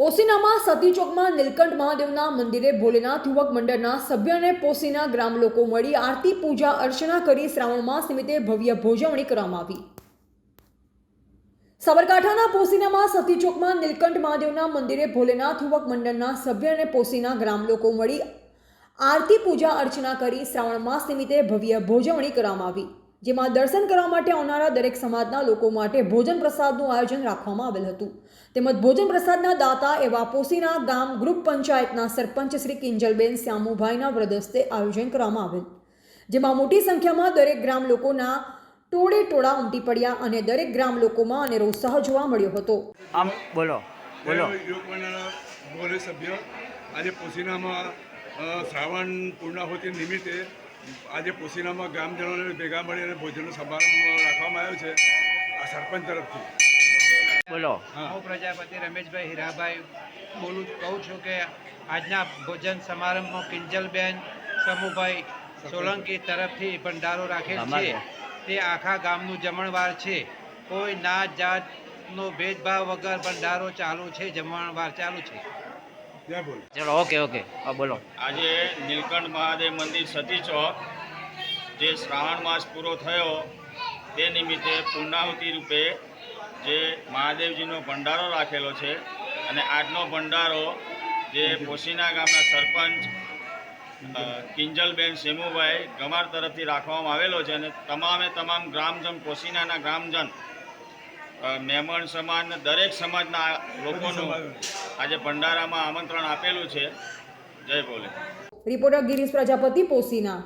પોસીનામાં સતી ચોકમાં નીલકંઠ મહાદેવના મંદિરે ભોલેનાથ યુવક મંડળના સભ્ય અને પોસીના ગ્રામ લોકો મળી આરતી, પૂજા, અર્ચના કરી શ્રાવણ માસ નિમિત્તે ભવ્ય ભોજવણી કરવામાં આવી. સાબરકાંઠાના પોસીનામાં સતી ચોકમાં નીલકંઠ મહાદેવના મંદિરે ભોલેનાથ યુવક મંડળના સભ્ય અને પોસીના ગ્રામ લોકો મળી આરતી, પૂજા, અર્ચના કરી શ્રાવણ માસ નિમિત્તે ભવ્ય ભોજવણી કરવામાં આવી. જેમાં દર્શન કરવા માટે આવનારા દરેક સમાજના લોકો માટે ભોજન પ્રસાદનું આયોજન રાખવામાં આવેલ હતું. તેમજ ભોજન પ્રસાદના દાતા એવા પોસીના ગામ ગ્રુપ પંચાયતના સરપંચ શ્રી કિંજલબેન શ્યામુભાઈના વ્રદસ્તે આયોજન કરવામાં આવેલ. જેમાં મોટી સંખ્યામાં દરેક ગ્રામ લોકોના ટોળે ટોળા ઉમટી પડ્યા અને દરેક ગ્રામ લોકોમાં અનેરો ઉત્સાહ જોવા મળ્યો હતો. આમ બોલો બોલો. સભ્ય આજે પોસીનામાં શ્રાવણ પૂર્ણાહુતિ નિમિત્તે આજે પોસીનામાં ગ્રામજનોને ભેગા મળી અને ભોજનનો સમારંભ રાખવામાં આવ્યો છે આ સરપંચ તરફથી. બોલો. હું. પ્રજાપતિ રમેશભાઈ હીરાભાઈ બોલું કહું છું કે આજના ભોજન સમારંભમાં કિંજલબેન સમુભાઈ સોલંકી તરફથી ભંડારો રાખેલ છે. તે આખા ગામનું જમણવાર છે. કોઈ ના જાતનો ભેદભાવ વગર ભંડારો ચાલુ છે જમણવાર ચાલુ છે. જય બોલ. ચલો ઓકે ઓકે. હા બોલો. આજે નીલકંઠ મહાદેવ મંદિર સતી ચોક જે શ્રાવણ માસ પૂરો થયો તે નિમિત્તે પૂર્ણાહુતિ રૂપે જે મહાદેવજીનો ભંડારો રાખેલો છે અને આજનો ભંડારો જે પોશીના ગામના સરપંચ કિંજલબેન સેમુભાઈ ગમાર તરફથી રાખવામાં આવેલો છે અને તમામે તમામ ગ્રામજન પોશીનાના ગ્રામજન મેમણ સમાજ દરેક સમાજના લોકોનું આજે ભંડારામાં આમંત્રણ આપેલું છે. જય ભોલે. રિપોર્ટર ગિરીશ પ્રજાપતિ પોસીના.